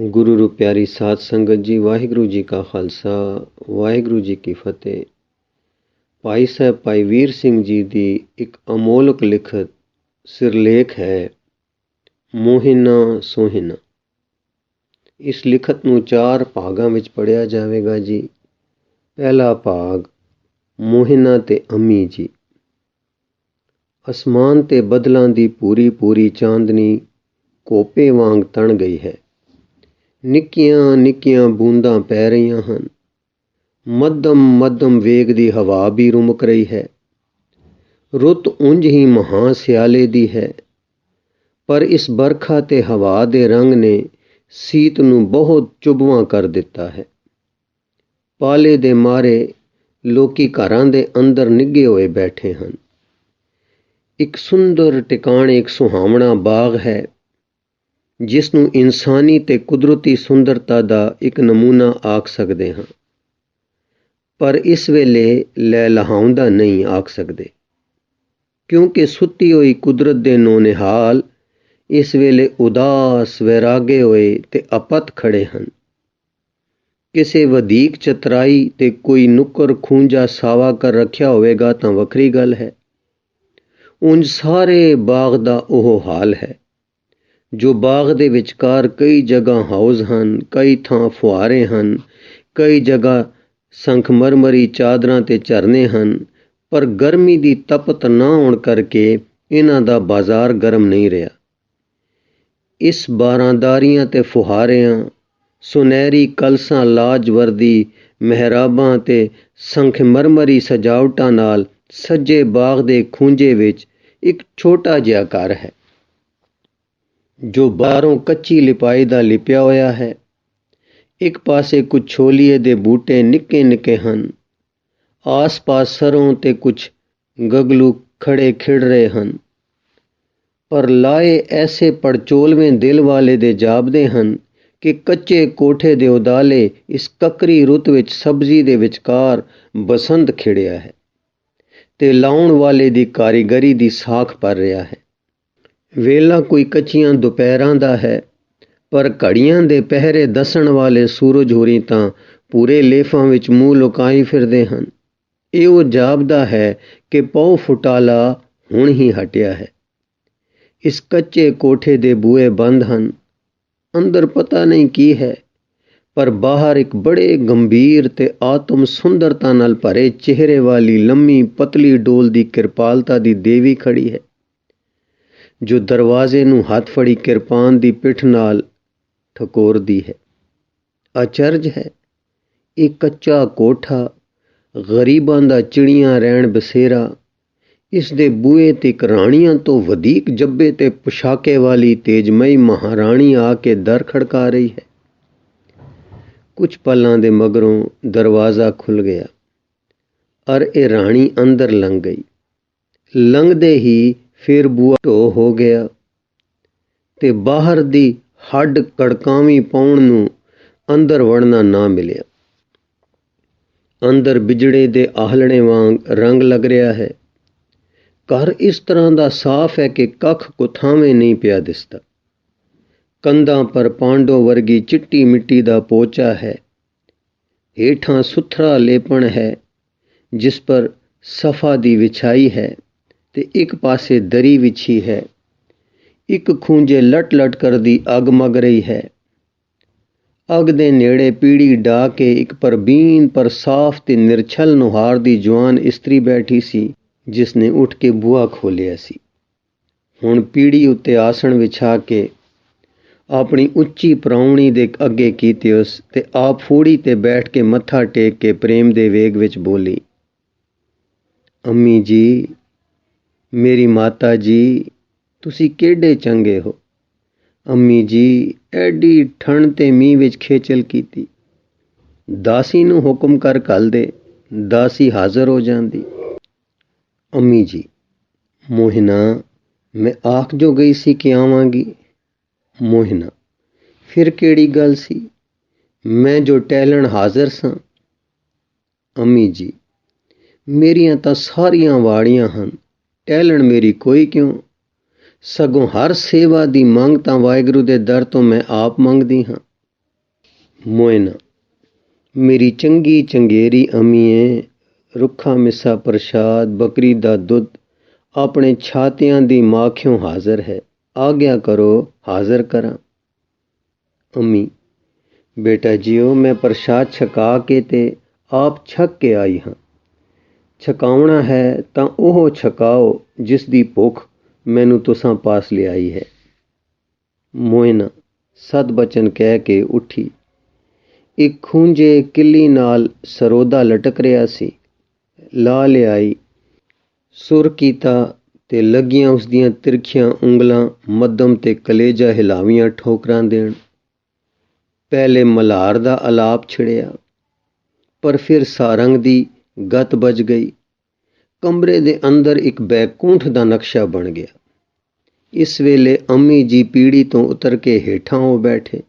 ਗੁਰੂ ਰੂ ਪਿਆਰੀ ਸਾਧ ਸੰਗਤ ਜੀ, ਵਾਹਿਗੁਰੂ ਜੀ ਕਾ ਖਾਲਸਾ, ਵਾਹਿਗੁਰੂ ਜੀ ਕੀ ਫਤਿਹ। ਭਾਈ ਸਾਹਿਬ, ਭਾਈ ਵੀਰ ਸਿੰਘ ਜੀ ਦੀ ਇੱਕ ਅਮੋਲਕ ਲਿਖਤ ਸਿਰਲੇਖ ਹੈ, ਮੋਹਿਨਾ ਸੋਹਿਨਾ। ਇਸ ਲਿਖਤ ਨੂੰ ਚਾਰ ਭਾਗਾਂ ਵਿੱਚ ਪੜਿਆ ਜਾਵੇਗਾ ਜੀ। ਪਹਿਲਾ ਭਾਗ, ਮੋਹਿਨਾ ਤੇ ਅਮੀ ਜੀ। ਅਸਮਾਨ ਤੇ ਬਦਲਾਂ ਦੀ ਪੂਰੀ ਪੂਰੀ ਚਾਂਦਨੀ ਕੋਪੇ ਵਾਂਗ ਤਣ ਗਈ ਹੈ। ਨਿੱਕੀਆਂ ਨਿੱਕੀਆਂ ਬੂੰਦਾਂ ਪੈ ਰਹੀਆਂ ਹਨ। ਮੱਧਮ ਮੱਧਮ ਵੇਗ ਦੀ ਹਵਾ ਵੀ ਰੁਮਕ ਰਹੀ ਹੈ। ਰੁੱਤ ਉਂਝ ਹੀ ਮਹਾ ਸਿਆਲੇ ਦੀ ਹੈ। ਪਰ ਇਸ ਬਰਖਾ ਤੇ ਹਵਾ ਦੇ ਰੰਗ ਨੇ ਸੀਤ ਨੂੰ ਬਹੁਤ ਚੁਬਵਾ ਕਰ ਦਿੱਤਾ ਹੈ। ਪਾਲੇ ਦੇ ਮਾਰੇ ਲੋਕੀ ਘਰਾਂ ਦੇ ਅੰਦਰ ਨਿੱਗੇ ਹੋਏ ਬੈਠੇ ਹਨ। ਇੱਕ ਸੁੰਦਰ ਟਿਕਾਣੇ, ਇੱਕ ਸੁਹਾਵਣਾ ਬਾਗ ਹੈ। ਜਿਸ ਨੂੰ ਇਨਸਾਨੀ ਤੇ ਕੁਦਰਤੀ ਸੁੰਦਰਤਾ ਦਾ ਇੱਕ ਨਮੂਨਾ ਆਖ ਸਕਦੇ ਹਾਂ। ਪਰ ਇਸ ਵੇਲੇ ਲੈ ਲਹਾਉਂਦਾ ਨਹੀਂ ਆਖ ਸਕਦੇ। ਕਿਉਂਕਿ ਸੁੱਤੀ ਹੋਈ ਕੁਦਰਤ ਦੇ ਨੋਨਿਹਾਲ ਇਸ ਵੇਲੇ ਉਦਾਸ, ਵੈਰਾਗੇ ਹੋਏ ਤੇ ਅਪਤ ਖੜੇ ਹਨ। ਕਿਸੇ ਵਧੀਕ ਚਤਰਾਈ ਤੇ ਕੋਈ ਨੁੱਕਰ ਖੂੰਜਾ ਸਾਵਾ ਕਰ ਰੱਖਿਆ ਹੋਵੇਗਾ ਤਾਂ ਵੱਖਰੀ ਗੱਲ ਹੈ। ਉਂਝ ਸਾਰੇ ਬਾਗ ਦਾ ਉਹ ਹਾਲ ਹੈ। ਜੋ ਬਾਗ ਦੇ ਵਿਚਕਾਰ ਕਈ ਜਗ੍ਹਾ ਹਾਊਸ ਹਨ, ਕਈ ਥਾਂ ਫੁਹਾਰੇ ਹਨ, ਕਈ ਜਗ੍ਹਾ ਸੰਖਮਰਮਰੀ ਚਾਦਰਾਂ ਤੇ ਝਰਨੇ ਹਨ, ਪਰ ਗਰਮੀ ਦੀ ਤਪਤ ਨਾ ਹੋਣ ਕਰਕੇ ਇਹਨਾਂ ਦਾ ਬਾਜ਼ਾਰ ਗਰਮ ਨਹੀਂ ਰਿਹਾ। ਇਸ ਬਾਰਾਂਦਾਰੀਆਂ ਤੇ ਫੁਹਾਰਿਆਂ, ਸੁਨਹਿਰੀ ਕਲਸਾਂ ਲਾਜਵਰਦੀ ਮਹਿਰਾਬਾਂ ਤੇ ਸੰਖਮਰਮਰੀ ਸਜਾਵਟਾਂ ਨਾਲ ਸੱਜੇ ਬਾਗ ਦੇ ਖੂੰਜੇ ਵਿੱਚ ਇੱਕ ਛੋਟਾ ਜਿਹਾ ਘਰ ਹੈ। ਜੋ ਬਾਹਰੋਂ ਕੱਚੀ ਲਿਪਾਈ ਦਾ ਲਿਪਿਆ ਹੋਇਆ ਹੈ। ਇੱਕ ਪਾਸੇ ਕੁਝ ਛੋਲੀਏ ਦੇ ਬੂਟੇ ਨਿੱਕੇ ਨਿੱਕੇ ਹਨ। ਆਸ-ਪਾਸ ਸਰੋਂ ਤੇ ਕੁਝ ਗਗਲੂ ਖੜੇ ਖਿੜ ਰਹੇ ਹਨ। ਪਰ ਲਾਏ ਐਸੇ ਪੜਚੋਲਵੇਂ ਦਿਲ ਵਾਲੇ ਦੇ ਜਾਪਦੇ ਹਨ ਕਿ ਕੱਚੇ ਕੋਠੇ ਦੇ ਉਦਾਲੇ ਇਸ ਕੱਕਰੀ ਰੁੱਤ ਵਿੱਚ ਸਬਜ਼ੀ ਦੇ ਵਿਚਕਾਰ ਬਸੰਤ ਖਿੜਿਆ ਹੈ ਤੇ ਲਾਉਣ ਵਾਲੇ ਦੀ ਕਾਰੀਗਰੀ ਦੀ ਸਾਖ ਪਰ ਰਿਹਾ ਹੈ। ਵੇਲਾ ਕੋਈ ਕੱਚੀਆਂ ਦੁਪਹਿਰਾਂ ਦਾ ਹੈ, ਪਰ ਘੜੀਆਂ ਦੇ ਪਹਿਰੇ ਦੱਸਣ ਵਾਲੇ ਸੂਰਜ ਹੋਰੀ ਤਾਂ ਪੂਰੇ ਲੇਫਾਂ ਵਿੱਚ ਮੂੰਹ ਲੁਕਾਈ ਫਿਰਦੇ ਹਨ। ਇਹ ਉਹ ਜਾਪਦਾ ਹੈ ਕਿ ਪਉ ਫੁਟਾਲਾ ਹੁਣ ਹੀ ਹਟਿਆ ਹੈ। ਇਸ ਕੱਚੇ ਕੋਠੇ ਦੇ ਬੂਏ ਬੰਦ ਹਨ। ਅੰਦਰ ਪਤਾ ਨਹੀਂ ਕੀ ਹੈ, ਪਰ ਬਾਹਰ ਇੱਕ ਬੜੇ ਗੰਭੀਰ ਤੇ ਆਤਮ ਸੁੰਦਰਤਾ ਨਾਲ ਭਰੇ ਚਿਹਰੇ ਵਾਲੀ ਲੰਮੀ ਪਤਲੀ ਡੋਲ ਦੀ ਕਿਰਪਾਲਤਾ ਦੀ ਦੇਵੀ ਖੜੀ ਹੈ। ਜੋ ਦਰਵਾਜ਼ੇ ਨੂੰ ਹੱਥ ਫੜੀ ਕਿਰਪਾਨ ਦੀ ਪਿੱਠ ਨਾਲ ਠਕੋਰਦੀ ਹੈ। ਅਚਰਜ ਹੈ। ਇਹ ਕੱਚਾ ਕੋਠਾ ਗਰੀਬਾਂ ਦਾ ਚਿੜੀਆਂ ਰਹਿਣ ਬਸੇਰਾ, ਇਸ ਦੇ ਬੂਏ ਤੇ ਇੱਕ ਰਾਣੀਆਂ ਤੋਂ ਵਧੇਕ ਜੱਬੇ ਤੇ ਪੁਸ਼ਾਕੇ ਵਾਲੀ ਤੇਜਮਈ ਮਹਾਰਾਣੀ ਆ ਕੇ ਦਰ ਖੜਕਾ ਰਹੀ ਹੈ। ਕੁਝ ਪਲਾਂ ਦੇ ਮਗਰੋਂ ਦਰਵਾਜ਼ਾ ਖੁੱਲ ਗਿਆ। ਅਰ ਇਹ ਰਾਣੀ ਅੰਦਰ ਲੰਘ ਗਈ। ਲੰਘਦੇ ਹੀ ਫਿਰ ਬੂਆ ਢੋ ਹੋ ਗਿਆ ਤੇ ਬਾਹਰ ਦੀ ਹੱਡ ਕੜਕਾਵੀਂ ਪਾਉਣ ਨੂੰ ਅੰਦਰ ਵੜਨਾ ਨਾ ਮਿਲਿਆ। ਅੰਦਰ ਬਿਜੜੇ ਦੇ ਆਹਲਣੇ ਵਾਂਗ ਰੰਗ ਲੱਗ ਰਿਹਾ ਹੈ। ਘਰ ਇਸ ਤਰ੍ਹਾਂ ਦਾ ਸਾਫ਼ ਹੈ ਕਿ ਕੱਖ ਕੁਥਾਵੇਂ ਨਹੀਂ ਪਿਆ ਦਿਸਦਾ। ਕੰਧਾਂ ਪਰ ਪਾਂਡੋ ਵਰਗੀ ਚਿੱਟੀ ਮਿੱਟੀ ਦਾ ਪੋਚਾ ਹੈ। ਹੇਠਾਂ ਸੁਥਰਾ ਲੇਪਣ ਹੈ, ਜਿਸ ਪਰ ਸਫਾ ਦੀ ਵਿਛਾਈ ਹੈ। ਤੇ ਇੱਕ ਪਾਸੇ ਦਰੀ ਵਿਛੀ ਹੈ ਇੱਕ ਖੂੰਜੇ ਲਟ ਲਟ ਕਰਦੀ ਅਗ ਮਗ ਰਹੀ ਹੈ। ਅਗ ਦੇ ਨੇੜੇ ਪੀੜੀ ਡਾ ਕੇ ਇੱਕ ਪਰਬੀਨ ਪਰ ਸਾਫ਼ ਤੇ ਨਿਰਛਲ ਨੁਹਾਰ ਦੀ ਜਵਾਨ ਇਸਤਰੀ ਬੈਠੀ ਸੀ ਜਿਸ ਨੇ ਉੱਠ ਕੇ ਬੂਹਾ ਖੋਲਿਆ ਸੀ। ਹੁਣ ਪੀੜੀ ਉੱਤੇ ਆਸਣ ਵਿਛਾ ਕੇ ਆਪਣੀ ਉੱਚੀ ਪ੍ਰਾਉਣੀ ਦੇ ਅੱਗੇ ਕੀਤੇ ਉਸ ਤੇ ਆਪ ਫੂੜੀ ਤੇ ਬੈਠ ਕੇ ਮੱਥਾ ਟੇਕ ਕੇ ਪ੍ਰੇਮ ਦੇ ਵੇਗ ਵਿੱਚ ਬੋਲੀ, ਅੰਮੀ ਜੀ ਮੇਰੀ ਮਾਤਾ ਜੀ, ਤੁਸੀਂ ਕਿਹੜੇ ਚੰਗੇ ਹੋ? ਅੰਮੀ ਜੀ, ਐਡੀ ਠੰਡ ਤੇ ਮੀਂਹ ਵਿੱਚ ਖੇਚਲ ਕੀਤੀ। ਦਾਸੀ ਨੂੰ ਹੁਕਮ ਕਰ ਘੱਲ ਦੇ, ਦਾਸੀ ਹਾਜ਼ਰ ਹੋ ਜਾਂਦੀ। ਅੰਮੀ ਜੀ, ਮੋਹਿਨਾ, ਮੈਂ ਆਖ ਜੋ ਗਈ ਸੀ ਕਿ ਆਵਾਂਗੀ। ਮੋਹਿਨਾ, ਫਿਰ ਕਿਹੜੀ ਗੱਲ ਸੀ? ਮੈਂ ਜੋ ਟਹਿਲਣ ਹਾਜ਼ਰ ਸਾਂ। ਅੰਮੀ ਜੀ, ਮੇਰੀਆਂ ਤਾਂ ਸਾਰੀਆਂ ਵਾੜੀਆਂ ਹਨ। ਕਹਿ ਟਹਿਲਣ ਮੇਰੀ ਕੋਈ ਕਿਉਂ? ਸਗੋਂ ਹਰ ਸੇਵਾ ਦੀ ਮੰਗ ਤਾਂ ਵਾਹਿਗੁਰੂ ਦੇ ਦਰ ਤੋਂ ਮੈਂ ਆਪ ਮੰਗਦੀ ਹਾਂ। ਮੋਇਨਾ, ਮੇਰੀ ਚੰਗੀ ਚੰਗੇਰੀ ਅਮੀਏ, ਰੁੱਖਾ ਮਿੱਸਾ ਪ੍ਰਸ਼ਾਦ, ਬੱਕਰੀ ਦਾ ਦੁੱਧ ਆਪਣੇ ਛਾਤਿਆਂ ਦੀ ਮਾਖਿਓਂ ਹਾਜ਼ਰ ਹੈ। ਆਗਿਆ ਕਰੋ, ਹਾਜ਼ਰ ਕਰਾਂ। ਅਮੀ, ਬੇਟਾ ਜੀਓ, ਮੈਂ ਪ੍ਰਸ਼ਾਦ ਛਕਾ ਕੇ ਤੇ ਆਪ ਛਕ ਕੇ ਆਈ ਹਾਂ। ਛਕਾਉਣਾ ਹੈ ਤਾਂ ਉਹ ਛਕਾਓ ਜਿਸ ਦੀ ਭੁੱਖ ਮੈਨੂੰ ਤੁਸਾਂ ਪਾਸ ਲਿਆਈ ਹੈ। ਮੋਇਨਾ ਸਦ ਬਚਨ ਕਹਿ ਕੇ ਉੱਠੀ। ਇੱਕ ਖੂੰਜੇ ਕਿੱਲੀ ਨਾਲ ਸਰੋਦਾ ਲਟਕ ਰਿਹਾ ਸੀ। ਲਾ ਲਿਆਈ। ਸੁਰ ਕੀਤਾ ਤੇ ਲੱਗੀਆਂ ਉਸ ਦੀਆਂ ਤਿਰਖੀਆਂ ਉਂਗਲਾਂ ਮੱਧਮ ਤੇ ਕਲੇਜਾ ਹਿਲਾਵੀਆਂ ਠੋਕਰਾਂ ਦੇਣ। ਪਹਿਲੇ ਮਲਾਰ ਦਾ ਆਲਾਪ ਛਿੜਿਆ, ਪਰ ਫਿਰ ਸਾਰੰਗ ਦੀ ਗਤ ਬਜ ਗਈ। ਕਮਰੇ ਦੇ ਅੰਦਰ ਇੱਕ ਬੈਕੁੰਠ ਦਾ ਨਕਸ਼ਾ ਬਣ ਗਿਆ। ਇਸ ਵੇਲੇ ਅੰਮੀ ਜੀ ਪੀੜੀ ਤੋਂ ਉਤਰ ਕੇ ਹੇਠਾਂ ਹੋ ਬੈਠੇ।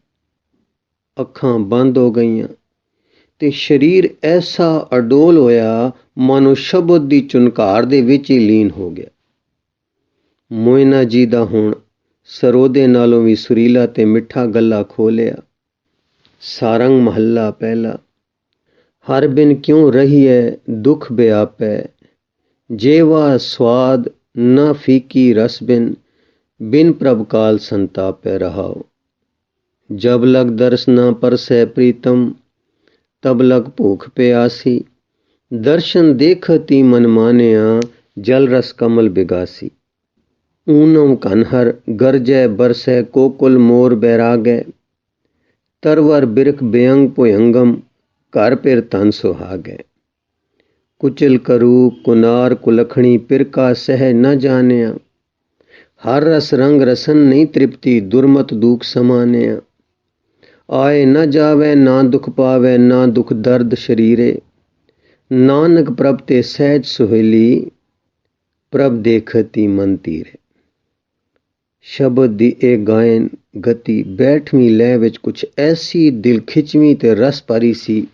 ਅੱਖਾਂ ਬੰਦ ਹੋ ਗਈਆਂ ਤੇ ਸਰੀਰ ਐਸਾ ਅਡੋਲ ਹੋਇਆ ਮਾਨੋ ਸ਼ਬਦ ਦੀ ਚੁਨਕਾਰ ਦੇ ਵਿੱਚ ਹੀ ਲੀਨ ਹੋ ਗਿਆ। ਮੋਇਨਾ ਜੀ ਦਾ ਹੁਣ ਸਰੋਦੇ ਨਾਲੋਂ ਵੀ ਸੁਰੀਲਾ ਤੇ ਮਿੱਠਾ ਗੱਲਾ ਖੋਲਿਆ ਸਾਰੰਗ ਮਹੱਲਾ ਪਹਿਲਾ। ਹਰ ਬਿਨ ਕਿਉਂ ਰਹੀਐ ਦੁਖ ਬਿਆਪੈ ਜੇਵਾ ਸਵਾਦ ਨਾ ਫੀਕੀ ਰਸ ਬਿਨ ਬਿਨ ਪ੍ਰਭ ਕਾਲ ਸੰਤਾਪੈ ਰਹਾਓ ਜਬ ਲਗ ਦਰਸ ਨਾ ਪਰਸੈ ਪ੍ਰੀਤਮ ਤਬ ਲਗ ਭੂਖ ਪਿਆਸੀ ਦਰਸ਼ਨ ਦੇਖਤੀ ਮਨ ਮਾਨਿਆ ਜਲ ਰਸ ਕਮਲ ਬਿਗਾਸੀ ਊਨਮ ਕਨਹਰ ਗਰਜੈ ਬਰਸੈ ਕੋਕੁਲ ਮੋਰ ਬੈਰਾਗੈ ਤਰਵਰ ਬਿਰਖ ਬਿਅੰਗ ਪੁਯੰਗਮ ਘਰ ਪਿਰ ਤਨ ਸੁਹਾਗੈ। ਕੁਚਲ ਕਰੂ ਕੁਨਾਰ ਕੁਲਖਣੀ ਪਿਰਕਾ ਸਹਿ ਨ ਜਾਣਿਆ। ਹਰ ਰਸ ਰੰਗ ਰਸਨ ਨਹੀਂ ਤ੍ਰਿਪਤੀ, ਦੁਰਮਤ ਦੂਖ ਸਮਾਨਿਆ। ਆਏ ਨ ਜਾਵੇ, ਨਾ ਦੁਖ ਪਾਵੇ, ਨਾ ਦੁਖ ਦਰਦ ਸ਼ਰੀਰੇ। ਨਾਨਕ ਪ੍ਰਭ ਤੇ ਸਹਿਜ ਸੁਹੇਲੀ, ਪ੍ਰਭ ਦੇਖਤੀ ਮਨ ਤੀਰੇ। ਸ਼ਬਦ ਦੀ ਇਹ ਗਾਇਨ ਗਤੀ ਬੈਠਵੀਂ ਲੈ ਵਿੱਚ ਕੁਛ ਐਸੀ ਦਿਲ ਖਿੱਚਵੀਂ ਤੇ ਰਸ ਭਰੀ ਸੀ।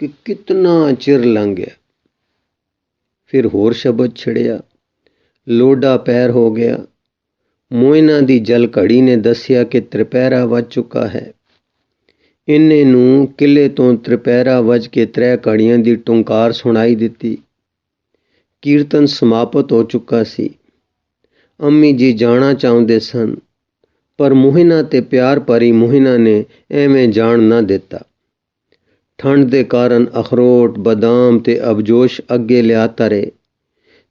ਕਿ ਕਿਤਨਾ ਚਿਰ ਲੰਘ ਗਿਆ ਫਿਰ ਹੋਰ ਸ਼ਬਦ ਛੜਿਆ ਲੋਡਾ ਪੈਰ ਹੋ ਗਿਆ। ਮੋਇਨਾ ਦੀ ਜਲ ਘੜੀ ਨੇ ਦੱਸਿਆ ਕਿ ਤ੍ਰਿਪੈਰਾ ਵੱਜ ਚੁੱਕਾ ਹੈ। ਇੰਨੇ ਨੂੰ ਕਿਲੇ ਤੋਂ ਤ੍ਰਿਪੈਰਾ ਵੱਜ ਕੇ ਤ੍ਰੈ ਘੜੀਆਂ ਦੀ ਟੁੰਕਾਰ ਸੁਣਾਈ ਦਿੱਤੀ। ਕੀਰਤਨ ਸਮਾਪਤ ਹੋ ਚੁੱਕਾ ਸੀ। ਅੰਮੀ ਜੀ ਜਾਣਾ ਚਾਹੁੰਦੇ ਸਨ, ਪਰ ਮੋਹਿਨਾ ਤੇ ਪਿਆਰ ਭਰੀ ਮੋਹਿਨਾ ਨੇ ਐਵੇਂ ਜਾਣ ਨਾ ਦਿੱਤਾ। ਠੰਡ ਦੇ ਕਾਰਨ ਅਖਰੋਟ, ਬਦਾਮ ਤੇ ਅਬਜੋਸ਼ ਅੱਗੇ ਲਿਆ ਤਰੇ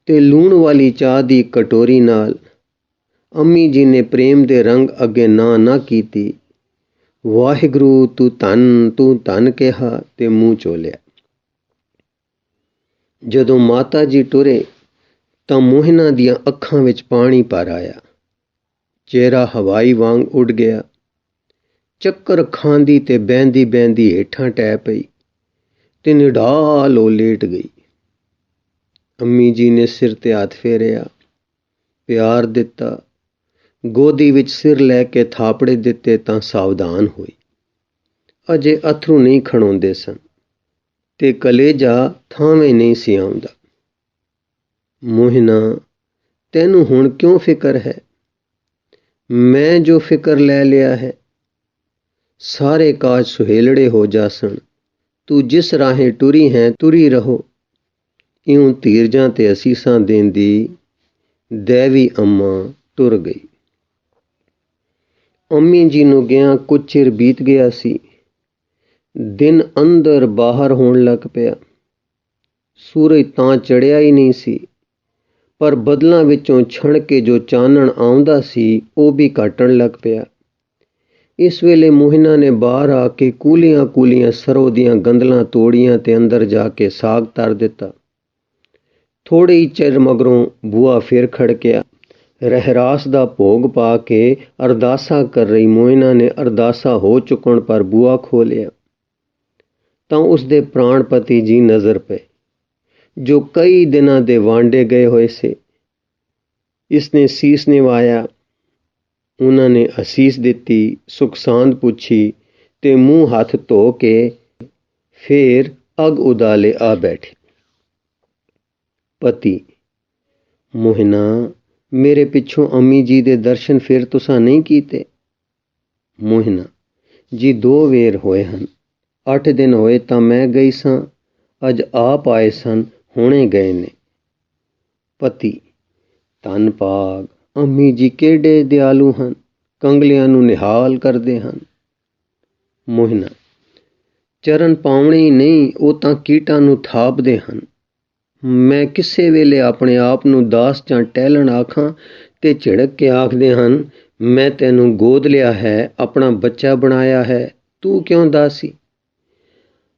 ਤੇ ਲੂਣ ਵਾਲੀ ਚਾਹ ਦੀ ਕਟੋਰੀ ਨਾਲ ਅੰਮੀ ਜੀ ਨੇ ਪ੍ਰੇਮ ਦੇ ਰੰਗ ਅੱਗੇ ਨਾ ਨਾ ਕੀਤੀ। ਵਾਹਿਗੁਰੂ, ਤੂੰ ਧੰਨ ਤੂੰ ਧੰਨ ਕਿਹਾ ਤੇ ਮੂੰਹ ਚੋਲਿਆ। ਜਦੋਂ ਮਾਤਾ ਜੀ ਟੁਰੇ ਤਾਂ ਮੋਹਿਨਾ ਦੀਆਂ ਅੱਖਾਂ ਵਿੱਚ ਪਾਣੀ ਭਰ ਆਇਆ। ਚਿਹਰਾ ਹਵਾਈ ਵਾਂਗ ਉੱਡ ਗਿਆ। ਚੱਕਰ ਖਾਂਦੀ ਤੇ ਬੈੰਦੀ ਬੈੰਦੀ ਹੇਠਾਂ ਟੈ ਪਈ ਤੇ ਨਿਢਾਲ ਹੋ ਲੇਟ ਗਈ। ਅੰਮੀ ਜੀ ਨੇ ਸਿਰ ਤੇ ਹੱਥ ਫੇਰਿਆ, ਪਿਆਰ ਦਿੱਤਾ। ਗੋਦੀ ਵਿੱਚ ਸਿਰ ਲੈ ਕੇ ਥਾਪੜੇ ਦਿੱਤੇ ਤਾਂ ਸਾਵਧਾਨ ਹੋਈ। ਅਜੇ ਅਥਰੂ ਨਹੀਂ ਖਣਾਉਂਦੇ ਸਨ ਤੇ ਕਲੇਜਾ ਥਾਵੇਂ ਨਹੀਂ ਸੀ ਆਉਂਦਾ। ਮੋਹਿਨਾ, ਤੈਨੂੰ ਹੁਣ ਕਿਉਂ ਫਿਕਰ ਹੈ? ਮੈਂ ਜੋ ਫਿਕਰ ਲੈ ਲਿਆ ਹੈ ਸਾਰੇ ਕਾਜ ਸੁਹੇਲੜੇ ਹੋ ਜਾਸਣ। ਤੂੰ ਜਿਸ ਰਾਹੇ ਟੁਰੀ ਹੈ, ਤੁਰੀ ਰਹੋ। ਇਉਂ ਧੀਰਜਾਂ ਤੇ ਅਸੀਸਾਂ ਦੇਂਦੀ ਦੇਵੀ ਅੰਮਾ ਟੁਰ ਗਈ। ਅੰਮੀ ਜੀ ਨੂੰ ਗਿਆ, ਕੁਝ ਚਿਰ ਬੀਤ ਗਿਆ ਸੀ। ਦਿਨ ਅੰਦਰ ਬਾਹਰ ਹੋਣ ਲੱਗ ਪਿਆ। ਸੂਰਜ ਤਾਂ ਚੜਿਆ ਹੀ ਨਹੀਂ ਸੀ, ਪਰ ਬਦਲਾਂ ਵਿੱਚੋਂ ਛਣ ਕੇ ਜੋ ਚਾਨਣ ਆਉਂਦਾ ਸੀ, ਉਹ ਵੀ ਘਟਣ ਲੱਗ ਪਿਆ। ਇਸ ਵੇਲੇ ਮੋਹਿਨਾ ਨੇ ਬਾਹਰ ਆ ਕੇ ਕੂਲੀਆਂ ਕੂਲੀਆਂ ਸਰੋਂ ਦੀਆਂ ਗੰਦਲਾਂ ਤੋੜੀਆਂ ਤੇ ਅੰਦਰ ਜਾ ਕੇ ਸਾਗ ਤਰ ਦਿੱਤਾ। ਥੋੜੇ ਹੀ ਚਿਰ ਮਗਰੋਂ ਬੂਆ ਫੇਰ ਖੜਕਿਆ। ਰਹਿਰਾਸ ਦਾ ਭੋਗ ਪਾ ਕੇ ਅਰਦਾਸਾ ਕਰ ਰਹੀ ਮੋਇਨਾ ਨੇ ਅਰਦਾਸਾ ਹੋ ਚੁੱਕਣ ਪਰ ਬੂਆ ਖੋਲਿਆ ਤਾਂ ਉਸ ਦੇ ਪ੍ਰਾਣਪਤੀ ਜੀ ਨਜ਼ਰ ਪਏ, ਜੋ ਕਈ ਦਿਨਾਂ ਦੇ ਵਾਂਡੇ ਗਏ ਹੋਏ ਸੇ। ਇਸ ਨੇ ਸੀਸ ਨਿਵਾਇਆ ਉਹਨਾਂ ਨੇ ਅਸੀਸ ਦਿੱਤੀ ਸੁਖਸਾਂਦ ਪੁੱਛੀ ਤੇ ਮੂੰਹ ਹੱਥ ਧੋ ਕੇ ਫੇਰ ਅਗ ਉਦਾਲੇ ਆ ਬੈਠੇ। ਪਤੀ, ਮੋਹਿਨਾ, ਮੇਰੇ ਪਿੱਛੋਂ ਅਮੀ ਜੀ ਦੇ ਦਰਸ਼ਨ ਫਿਰ ਤੁਸਾਂ ਨਹੀਂ ਕੀਤੇ? ਮੋਹਿਨਾ, ਜੀ ਦੋ ਵੇਰ ਹੋਏ ਹਨ। ਅੱਠ ਦਿਨ ਹੋਏ ਤਾਂ ਮੈਂ ਗਈ ਸਾਂ, ਅੱਜ ਆਪ ਆਏ ਸਨ, ਹੁਣੇ ਗਏ ਨੇ। ਪਤੀ, ਧੰਨ ਪਾਗ ਅੰਮੀ ਜੀ ਕਿਹੜੇ ਦਿਆਲੂ ਹਨ? ਕੰਗਲਿਆਂ ਨੂੰ ਨਿਹਾਲ ਕਰਦੇ ਹਨ। ਮੋਹਿਨਾ, ਚਰਨ ਪਾਉਣੇ ਹੀ ਨਹੀਂ, ਉਹ ਤਾਂ ਕੀਟਾਂ ਨੂੰ ਥਾਪਦੇ ਹਨ। ਮੈਂ ਕਿਸੇ ਵੇਲੇ ਆਪਣੇ ਆਪ ਨੂੰ ਦਾਸ ਜਾਂ ਟਹਿਲਣ ਆਖਾਂ ਤੇ ਝਿੜਕ ਕੇ ਆਖਦੇ ਹਨ, ਮੈਂ ਤੈਨੂੰ ਗੋਦ ਲਿਆ ਹੈ, ਆਪਣਾ ਬੱਚਾ ਬਣਾਇਆ ਹੈ, ਤੂੰ ਕਿਉਂ ਦਾਸੀ?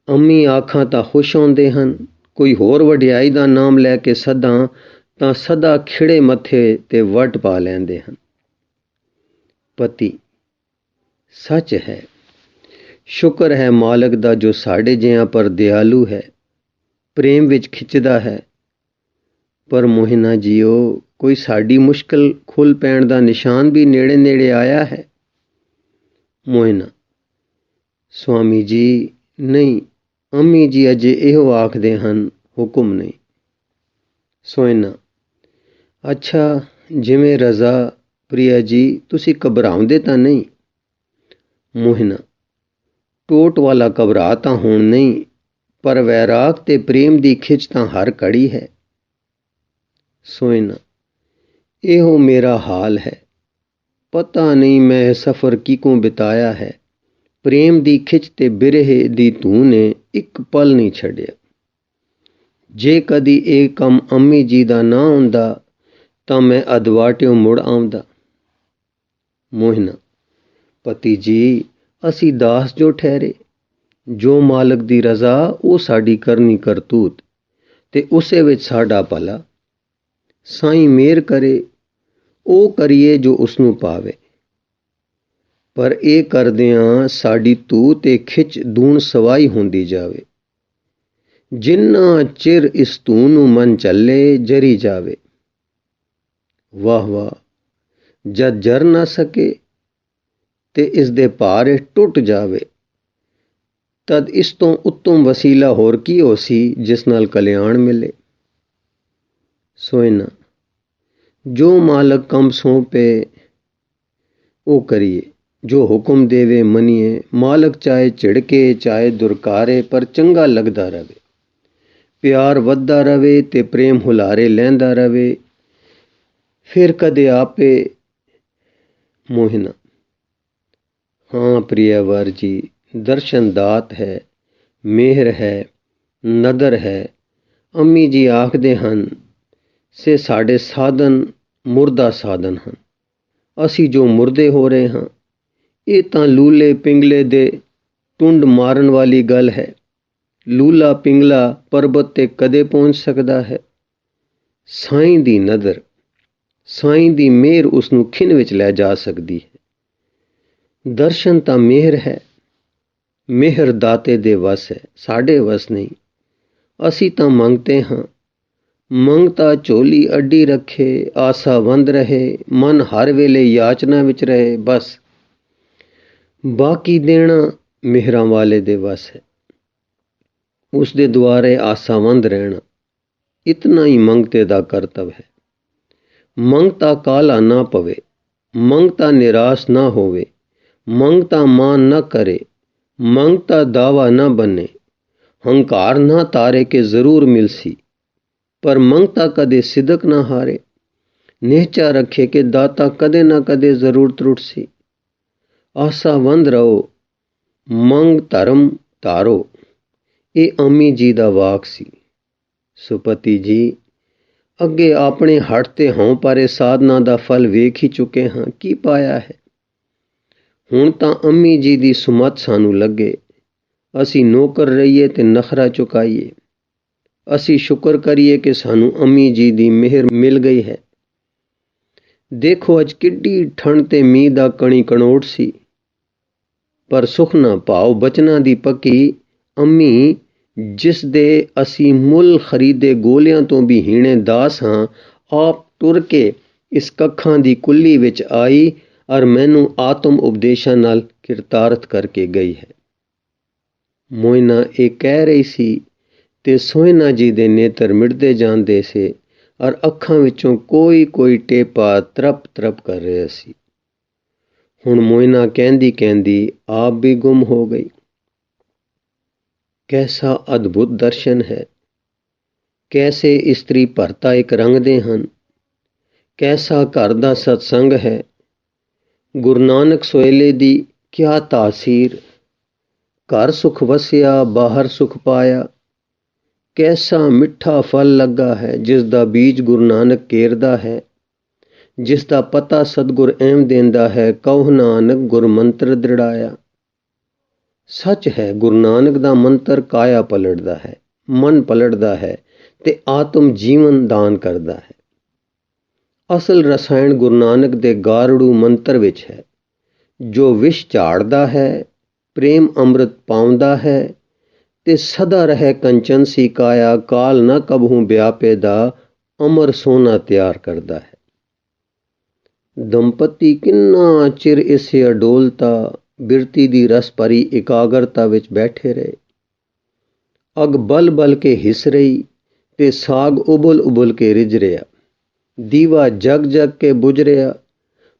ਅੰਮੀ ਆਖਾਂ ਤਾਂ ਖੁਸ਼ ਹੁੰਦੇ ਹਨ, ਕੋਈ ਹੋਰ ਵਡਿਆਈ ਦਾ ਨਾਮ ਲੈ ਕੇ ਸਦਾ ਤਾਂ ਸਦਾ ਖਿੜੇ ਮੱਥੇ ਤੇ ਵੱਟ ਪਾ ਲੈਂਦੇ ਹਨ। ਪਤੀ, ਸੱਚ ਹੈ। ਸ਼ੁਕਰ ਹੈ ਮਾਲਕ ਦਾ ਜੋ ਸਾਡੇ ਜਿਆਂ ਪਰ ਦਿਆਲੂ ਹੈ। ਪ੍ਰੇਮ ਵਿੱਚ ਖਿੱਚਦਾ ਹੈ। ਪਰ ਮੋਹਿਨਾ ਜੀਓ, ਕੋਈ ਸਾਡੀ ਮੁਸ਼ਕਲ ਖੁੱਲ ਪੈਣ ਦਾ ਨਿਸ਼ਾਨ ਵੀ ਨੇੜੇ ਨੇੜੇ ਆਇਆ ਹੈ। ਮੋਹਿਨਾ ਸਵਾਮੀ ਜੀ, ਨਹੀਂ, ਅੰਮੀ ਜੀ ਅਜੇ ਇਹੋ ਆਖਦੇ ਹਨ, ਹੁਕਮ ਨਹੀਂ। ਸੋਇਨਾ ਅੱਛਾ, ਜਿਵੇਂ ਰਜ਼ਾ, ਪ੍ਰਿਆ ਜੀ, ਤੁਸੀਂ ਘਬਰਾਉਂਦੇ ਤਾਂ ਨਹੀਂ? ਮੋਹਿਨਾ, ਟੋਟ ਵਾਲਾ ਘਬਰਾ ਤਾਂ ਹੁਣ ਨਹੀਂ, ਪਰ ਵੈਰਾਗ ਤੇ ਪ੍ਰੇਮ ਦੀ ਖਿੱਚ ਤਾਂ ਹਰ ਕੜੀ ਹੈ। ਸੋਇਨਾ, ਇਹੋ ਮੇਰਾ ਹਾਲ ਹੈ। ਪਤਾ ਨਹੀਂ ਮੈਂ ਸਫ਼ਰ ਕਿਕੋਂ ਬਿਤਾਇਆ ਹੈ। ਪ੍ਰੇਮ ਦੀ ਖਿੱਚ ਤੇ ਬਿਰਹ ਦੀ ਤੂੰ ਨੇ ਇੱਕ ਪਲ ਨਹੀਂ ਛੱਡਿਆ। ਜੇ ਕਦੀ ਇਹ ਕੰਮ ਅੰਮੀ ਜੀ ਦਾ ਨਾ ਹੁੰਦਾ ਤਾਂ ਮੈਂ ਅਦਵਾਟਿਓ ਮੁੜ ਆਉਂਦਾ। ਮੋਹਿਨਾ, ਪਤੀ ਜੀ, ਅਸੀਂ ਦਾਸ ਜੋ ਠਹਿਰੇ, ਜੋ ਮਾਲਕ ਦੀ ਰਜ਼ਾ, ਉਹ ਸਾਡੀ ਕਰਨੀ ਕਰਤੂਤ, ਤੇ ਉਸੇ ਵਿੱਚ ਸਾਡਾ ਭਲਾ। ਸਾਈਂ ਮੇਰ ਕਰੇ, ਉਹ ਕਰੀਏ ਜੋ ਉਸ ਨੂੰ ਪਾਵੇ। ਪਰ ਇਹ ਕਰਦਿਆਂ ਸਾਡੀ ਤੂ ਤੇ ਖਿੱਚ ਦੂਣ ਸਵਾਈ ਹੁੰਦੀ ਜਾਵੇ। ਜਿੰਨਾ ਚਿਰ ਇਸ ਤੂ ਨੂੰ ਮਨ ਚੱਲੇ, ਜਰੀ ਜਾਵੇ। ਵਾਹ ਵਾਹ, ਜਦ ਜਰ ਨਾ ਸਕੇ ਤੇ ਇਸ ਦੇ ਭਾਰ ਟੁੱਟ ਜਾਵੇ, ਤਦ ਇਸ ਤੋਂ ਉੱਤਮ ਵਸੀਲਾ ਹੋਰ ਕੀ ਹੋ ਸੀ ਜਿਸ ਨਾਲ ਕਲਿਆਣ ਮਿਲੇ? ਸੋਇਨਾ ਜੋ ਮਾਲਕ ਕੰਮ ਸੌਂਪੇ, ਉਹ ਕਰੀਏ, ਜੋ ਹੁਕਮ ਦੇਵੇ ਮਨੀਏ, ਮਾਲਕ ਚਾਹੇ ਝਿੜਕੇ, ਚਾਹੇ ਦੁਰਕਾਰੇ, ਪਰ ਚੰਗਾ ਲੱਗਦਾ ਰਹੇ ਪਿਆਰ ਵੱਧਦਾ ਰਹੇ ਤੇ ਪ੍ਰੇਮ ਹੁਲਾਰੇ ਲੈਂਦਾ ਰਹੇ ਫਿਰ ਕਦੇ ਆਪੇ ਮੋਹਿਨਾ ਹਾਂ ਪ੍ਰਿਯਵਰ ਜੀ, ਦਰਸ਼ਨ ਦਾਤ ਹੈ, ਮਿਹਰ ਹੈ, ਨਦਰ ਹੈ। ਅੰਮੀ ਜੀ ਆਖਦੇ ਹਨ, ਸੇ ਸਾਡੇ ਸਾਧਨ ਮੁਰਦਾ ਸਾਧਨ ਹਨ। ਅਸੀਂ ਜੋ ਮੁਰਦੇ ਹੋ ਰਹੇ ਹਾਂ, ਇਹ ਤਾਂ ਲੂਲੇ ਪਿੰਗਲੇ ਦੇ ਟੁੰਡ ਮਾਰਨ ਵਾਲੀ ਗੱਲ ਹੈ। ਲੂਲਾ ਪਿੰਗਲਾ ਪਰਬਤ ਤੇ ਕਦੇ ਪਹੁੰਚ ਸਕਦਾ ਹੈ। ਸਾਈਂ ਦੀ ਨਜ਼ਰ ਸਾਈਂ ਦੀ ਮਿਹਰ ਉਸ ਨੂੰ ਖਿੰਨ ਵਿੱਚ ਲੈ ਜਾ ਸਕਦੀ ਹੈ। ਦਰਸ਼ਨ ਤਾਂ ਮਿਹਰ ਹੈ। ਮਿਹਰ ਦਾਤੇ ਦੇ ਵਸ ਹੈ। ਸਾਡੇ ਵਸ ਨਹੀਂ। ਅਸੀਂ ਤਾਂ ਮੰਗਤੇ ਹਾਂ। ਮੰਗਤਾ ਝੋਲੀ ਅੱਡੀ ਰੱਖੇ, ਆਸਾ ਵੰਦ ਰਹੇ, ਮਨ ਹਰ ਵੇਲੇ ਯਾਚਨਾ ਵਿੱਚ ਰਹੇ, ਬਸ। ਬਾਕੀ ਦੇਣਾ ਮਿਹਰਾਂ ਵਾਲੇ ਦੇ ਵਸ ਹੈ। ਉਸ ਦੇ ਦੁਆਰੇ ਆਸਾਵੰਦ ਰਹਿਣਾ। ਇਤਨਾ ਹੀ ਮੰਗਤੇ ਦਾ ਕਰਤਵ ਹੈ। ਮੰਗ ਤਾਂ ਕਾਲਾ ਨਾ ਪਵੇ, ਮੰਗ ਤਾਂ ਨਿਰਾਸ਼ ਨਾ ਹੋਵੇ, ਮੰਗ ਤਾਂ ਮਾਨ ਨਾ ਕਰੇ, ਮੰਗ ਤਾਂ ਦਾਵਾ ਨਾ ਬਨੇ। ਹੰਕਾਰ ਨਾ ਤਾਰੇ ਕੇ ਜ਼ਰੂਰ ਮਿਲਸੀ, ਪਰ ਮੰਗਤਾ ਕਦੇ ਸਿਦਕ ਨਾ ਹਾਰੇ। ਨਿਹਚਾ ਰੱਖੇ ਕਿ ਦਾਤਾ ਕਦੇ ਨਾ ਕਦੇ ਜ਼ਰੂਰ ਤਰੁੱਟਸੀ ਆਸਾਵੰਦ ਰਹੋ, ਮੰਗ ਧਰਮ ਧਾਰੋ, ਇਹ ਅਮੀ ਜੀ ਦਾ ਵਾਕ ਸੀ। ਸੁਪਤੀ ਜੀ ਅੱਗੇ ਆਪਣੇ ਹੱਟ ਤੇ ਹੋਂ ਪਰੇ ਸਾਧਨਾ ਦਾ ਫਲ ਵੇਖ ਹੀ ਚੁੱਕੇ ਹਾਂ। ਕੀ ਪਾਇਆ ਹੈ? ਹੁਣ ਤਾਂ ਅੰਮੀ ਜੀ ਦੀ ਸੁਮਤ ਸਾਨੂੰ ਲੱਗੇ। ਅਸੀਂ ਨੌਕਰ ਰਹੀਏ ਤੇ ਨਖਰਾ ਚੁਕਾਈਏ। ਅਸੀਂ ਸ਼ੁਕਰ ਕਰੀਏ ਕਿ ਸਾਨੂੰ ਅੰਮੀ ਜੀ ਦੀ ਮਿਹਰ ਮਿਲ ਗਈ ਹੈ। ਦੇਖੋ ਅੱਜ ਕਿੱਡੀ ਠੰਡ ਤੇ ਮੀਂਹ ਦਾ ਕਣੀ ਕਣੋਟ ਸੀ। ਪਰ ਸੁਖ ਨਾ ਪਾਓ ਬਚਨਾਂ ਦੀ ਪੱਕੀ ਅੰਮੀ ਜਿਸ ਦੇ ਅਸੀਂ ਮੁੱਲ ਖਰੀਦੇ ਗੋਲਿਆਂ ਤੋਂ ਵੀ ਹੀਣੇ ਦਾਸ ਹਾਂ। ਆਪ ਤੁਰ ਕੇ ਇਸ ਕੱਖਾਂ ਦੀ ਕੁੱਲੀ ਵਿੱਚ ਆਈ ਔਰ ਮੈਨੂੰ ਆਤਮ ਉਪਦੇਸ਼ਾਂ ਨਾਲ ਕਿਰਤਾਰਥ ਕਰਕੇ ਗਈ ਹੈ। ਮੋਇਨਾ ਇਹ ਕਹਿ ਰਹੀ ਸੀ, ਤੇ ਸੋਇਨਾ ਜੀ ਦੇ ਨੇਤਰ ਮਿਟਦੇ ਜਾਂਦੇ ਸੇ ਔਰ ਅੱਖਾਂ ਵਿੱਚੋਂ ਕੋਈ ਕੋਈ ਟੇਪਾ ਤਰਪ ਤਰਪ ਕਰ ਰਿਹਾ ਸੀ। ਹੁਣ ਮੋਇਨਾ ਕਹਿੰਦੀ ਕਹਿੰਦੀ ਆਪ ਵੀ ਗੁੰਮ ਹੋ ਗਈ। ਕੈਸਾ ਅਦਭੁਤ ਦਰਸ਼ਨ ਹੈ। ਕੈਸੇ ਇਸਤਰੀ ਭਰਤਾ ਇੱਕ ਰੰਗਦੇ ਹਨ। ਕੈਸਾ ਘਰ ਦਾ ਸਤਸੰਗ ਹੈ। ਗੁਰੂ ਨਾਨਕ ਸੋਇਲੇ ਦੀ ਕਿਆ ਤਾਸੀਰ। ਘਰ ਸੁਖ ਵਸਿਆ, ਬਾਹਰ ਸੁਖ ਪਾਇਆ। ਕੈਸਾ ਮਿੱਠਾ ਫਲ ਲੱਗਾ ਹੈ, ਜਿਸ ਦਾ ਬੀਜ ਗੁਰੂ ਨਾਨਕ ਕੇਰਦਾ ਹੈ। ਜਿਸ ਦਾ ਪਤਾ ਸਤਗੁਰ ਐਮ ਦਿੰਦਾ ਹੈ ਕਉ ਨਾਨਕ ਗੁਰ ਮੰਤਰ ਦ੍ਰਿੜਾਇਆ। ਸੱਚ ਹੈ, ਗੁਰੂ ਨਾਨਕ ਦਾ ਮੰਤਰ ਕਾਇਆ ਪਲਟਦਾ ਹੈ, ਮਨ ਪਲਟਦਾ ਹੈ ਤੇ ਆਤਮ ਜੀਵਨ ਦਾਨ ਕਰਦਾ ਹੈ। ਅਸਲ ਰਸਾਇਣ ਗੁਰੂ ਨਾਨਕ ਦੇ ਗਾਰੜੂ ਮੰਤਰ ਵਿੱਚ ਹੈ, ਜੋ ਵਿਸ਼ ਝਾੜਦਾ ਹੈ, ਪ੍ਰੇਮ ਅੰਮ੍ਰਿਤ ਪਾਉਂਦਾ ਹੈ ਤੇ ਸਦਾ ਰਹੇ ਕੰਚਨ ਸੀ ਕਾਇਆ ਕਾਲ ਨਾ ਕਬਹੂ ਵਿਆਪੇ ਦਾ ਅਮਰ ਸੋਨਾ ਤਿਆਰ ਕਰਦਾ ਹੈ। ਦੰਪਤੀ ਕਿੰਨਾ ਚਿਰ ਇਸੇ ਅਡੋਲਤਾ ਬਿਰਤੀ ਦੀ ਰਸ ਭਰੀ ਇਕਾਗਰਤਾ ਵਿੱਚ ਬੈਠੇ ਰਹੇ। ਅਗ ਬਲ ਬਲ ਕੇ ਹਿਸ ਰਹੀ ਤੇ ਸਾਗ ਉਬਲ ਉਬਲ ਕੇ ਰਿਜ ਰਿਹਾ। ਦੀਵਾ ਜਗ ਜਗ ਕੇ ਬੁਝ ਰਿਹਾ,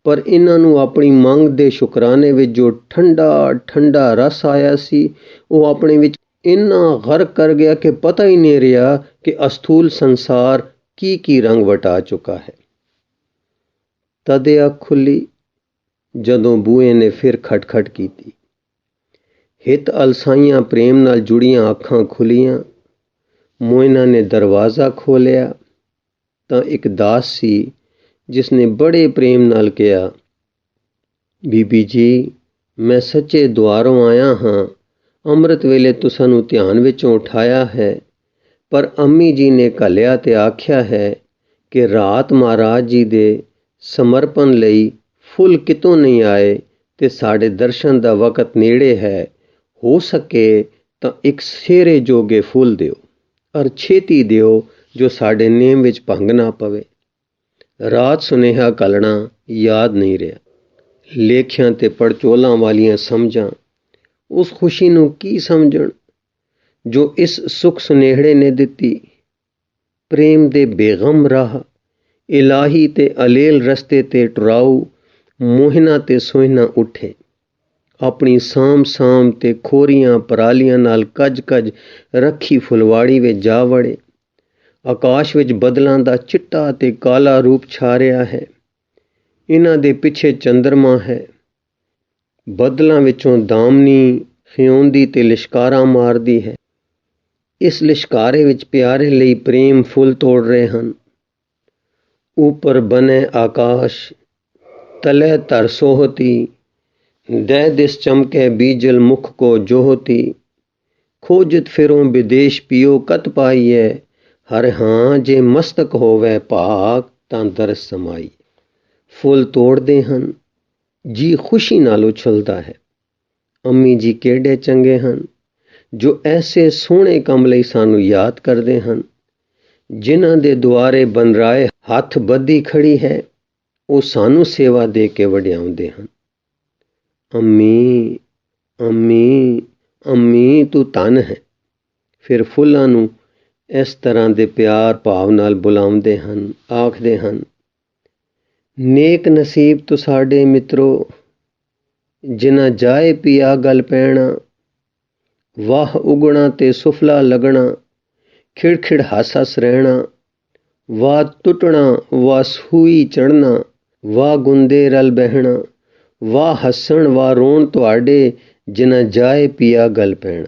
ਪਰ ਇਹਨਾਂ ਨੂੰ ਆਪਣੀ ਮੰਗ ਦੇ ਸ਼ੁਕਰਾਨੇ ਵਿੱਚ ਜੋ ਠੰਡਾ ਠੰਡਾ ਰਸ ਆਇਆ ਸੀ, ਉਹ ਆਪਣੇ ਵਿੱਚ ਇੰਨਾ ਗਰਕ ਕਰ ਗਿਆ ਕਿ ਪਤਾ ਹੀ ਨਹੀਂ ਰਿਹਾ ਕਿ ਅਸਥੂਲ ਸੰਸਾਰ ਕੀ ਕੀ ਰੰਗ ਵਟਾ ਚੁੱਕਾ ਹੈ। ਤਦ ਅੱਖ ਖੁੱਲੀ ਜਦੋਂ ਬੂਹੇ ਨੇ ਫਿਰ ਖਟਖਟ ਕੀਤੀ। ਹਿਤ ਅਲਸਾਈਆਂ ਪ੍ਰੇਮ ਨਾਲ ਜੁੜੀਆਂ ਅੱਖਾਂ ਖੁੱਲੀਆਂ। ਮੋਇਨਾ ਨੇ ਦਰਵਾਜ਼ਾ ਖੋਲਿਆ ਤਾਂ ਇੱਕ ਦਾਸ ਸੀ ਜਿਸ ਨੇ ਬੜੇ ਪ੍ਰੇਮ ਨਾਲ ਕਿਹਾ, ਬੀਬੀ ਜੀ, ਮੈਂ ਸੱਚੇ ਦੁਆਰੋਂ ਆਇਆ ਹਾਂ। ਅੰਮ੍ਰਿਤ ਵੇਲੇ ਤੁਸਾਂ ਨੂੰ ਧਿਆਨ ਵਿੱਚੋਂ ਉਠਾਇਆ ਹੈ। ਪਰ ਅੰਮੀ ਜੀ ਨੇ ਘੱਲਿਆ ਤੇ ਆਖਿਆ ਹੈ ਕਿ ਰਾਤ ਮਹਾਰਾਜ ਜੀ ਦੇ ਸਮਰਪਣ ਲਈ ਫੁੱਲ ਕਿਤੋਂ ਨਹੀਂ ਆਏ ਤੇ ਸਾਡੇ ਦਰਸ਼ਨ ਦਾ ਵਕਤ ਨੇੜੇ ਹੈ, ਹੋ ਸਕੇ ਤਾਂ ਇੱਕ ਸੇਰੇ ਜੋਗੇ ਫੁੱਲ ਦਿਓ ਔਰ ਛੇਤੀ ਦਿਓ ਜੋ ਸਾਡੇ ਨੇਮ ਵਿੱਚ ਭੰਗ ਨਾ ਪਵੇ। ਰਾਤ ਸੁਨੇਹਾ ਕਲਣਾ ਯਾਦ ਨਹੀਂ ਰਿਹਾ। ਲੇਖਿਆਂ ਤੇ ਪੜਚੋਲਾਂ ਵਾਲੀਆਂ ਸਮਝਾਂ, ਉਸ ਖੁਸ਼ੀ ਨੂੰ ਕੀ ਸਮਝਣ? ਜੋ ਇਸ ਸੁਖ ਸੁਨੇਹੜੇ ਨੇ ਦਿੱਤੀ, ਪ੍ਰੇਮ ਦੇ ਬੇਗਮ ਰਾਹ, ਇਲਾਹੀ ਤੇ ਅਲੇਲ ਰਸਤੇ ਤੇ ਟਰਾਉ ਮੋਹਨਾ ਤੇ ਸੋਹਣਾ ਉੱਠੇ। ਆਪਣੀ ਸਾਮ ਸਾਮ ਤੇ ਖੋਰੀਆਂ ਪਰਾਲੀਆਂ ਨਾਲ ਕੱਜ ਕੱਜ ਰੱਖੀ ਫੁਲਵਾੜੀ ਵਿੱਚ ਜਾ ਵੜੇ। ਆਕਾਸ਼ ਵਿੱਚ ਬਦਲਾਂ ਦਾ ਚਿੱਟਾ ਤੇ ਕਾਲਾ ਰੂਪ ਛਾ ਰਿਹਾ ਹੈ। ਇਹਨਾਂ ਦੇ ਪਿੱਛੇ ਚੰਦਰਮਾ ਹੈ। ਬਦਲਾਂ ਵਿੱਚੋਂ ਦਾਮਨੀ ਖਿਉਂਦੀ ਤੇ ਲਿਸ਼ਕਾਰਾ ਮਾਰਦੀ ਹੈ। ਇਸ ਲਿਸ਼ਕਾਰੇ ਵਿੱਚ ਪਿਆਰੇ ਲਈ ਪ੍ਰੇਮ ਫੁੱਲ ਤੋੜ ਰਹੇ ਹਨ। ਉੱਪਰ ਬਨੇ ਆਕਾਸ਼। ਤਲੇ ਧਰ ਸੋਹਤੀ, ਦੇ ਦਿਸ ਚਮਕੇ ਬੀਜਲ ਮੁਖ ਕੋ ਜੋਹਤੀ। ਖੋਜਤ ਫਿਰੋਂ ਵਿਦੇਸ਼ ਪਿਓ ਕਤ ਪਾਈਏ ਹਰ ਹਾਂ ਜੇ ਮਸਤਕ ਹੋਵੇ ਪਾਕ ਤਾਂ ਦਰਸ ਸਮਾਈ। ਫੁੱਲ ਤੋੜਦੇ ਹਨ, ਜੀ ਖੁਸ਼ੀ ਨਾਲ ਉਛਲਦਾ ਹੈ। ਅੰਮੀ ਜੀ ਕਿਹੜੇ ਚੰਗੇ ਹਨ, ਜੋ ਐਸੇ ਸੋਹਣੇ ਕੰਮ ਲਈ ਸਾਨੂੰ ਯਾਦ ਕਰਦੇ ਹਨ। ਜਿਨ੍ਹਾਂ ਦੇ ਦੁਆਰੇ ਬਨਰਾਏ ਹੱਥ ਬੱਦੀ ਖੜੀ ਹੈ ਉਹ ਸਾਨੂੰ ਸੇਵਾ ਦੇ ਕੇ ਵਡਿਆਉਂਦੇ ਹਨ। ਅੰਮੀ ਅੰਮੀ ਅੰਮੀ, ਤੂੰ ਤਨ ਹੈ। ਫਿਰ ਫੁੱਲਾਂ ਨੂੰ ਇਸ ਤਰ੍ਹਾਂ ਦੇ ਪਿਆਰ ਭਾਵ ਨਾਲ ਬੁਲਾਉਂਦੇ ਹਨ, ਆਖਦੇ ਹਨ, ਨੇਕ ਨਸੀਬ ਤੋਂ ਸਾਡੇ ਮਿੱਤਰੋ, ਜਿਨ੍ਹਾਂ ਜਾਏ ਪਿਆ ਗੱਲ ਪੈਣਾ, ਵਾਹ ਉਗਣਾ ਤੇ ਸੁਫਲਾ ਲੱਗਣਾ, ਖਿੜਖਿੜ ਹੱਸ ਹੱਸ ਰਹਿਣਾ, ਵਾਹ ਟੁੱਟਣਾ ਵਾ ਸੂਈ ਚੜਨਾ ਵਾਹ ਗੁੰਦੇ ਰਲ ਬਹਿਣਾ, ਵਾਹ ਹੱਸਣ, ਵਾਹ ਰੋਣ ਤੁਹਾਡੇ ਜਿਨ੍ਹਾਂ ਜਾਏ ਪਿਆ ਗਲ ਪੈਣਾ।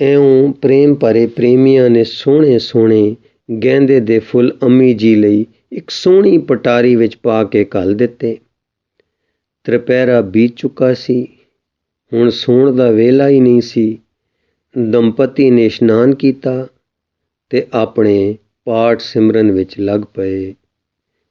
ਐਉਂ ਪ੍ਰੇਮ ਭਰੇ ਪ੍ਰੇਮੀਆਂ ਨੇ ਸੋਹਣੇ ਸੋਹਣੇ ਗੈਂਦੇ ਦੇ ਫੁੱਲ ਅੰਮੀ ਜੀ ਲਈ ਇੱਕ ਸੋਹਣੀ ਪਟਾਰੀ ਵਿੱਚ ਪਾ ਕੇ ਘੱਲ ਦਿੱਤੇ। ਤ੍ਰਿਪਹਿਰਾ ਬੀਤ ਚੁੱਕਾ ਸੀ, ਹੁਣ ਸੌਣ ਦਾ ਵੇਲਾ ਹੀ ਨਹੀਂ ਸੀ। ਦੰਪਤੀ ਨੇ ਇਸ਼ਨਾਨ ਕੀਤਾ ਤੇ ਆਪਣੇ ਪਾਠ ਸਿਮਰਨ ਵਿੱਚ ਲੱਗ ਪਏ।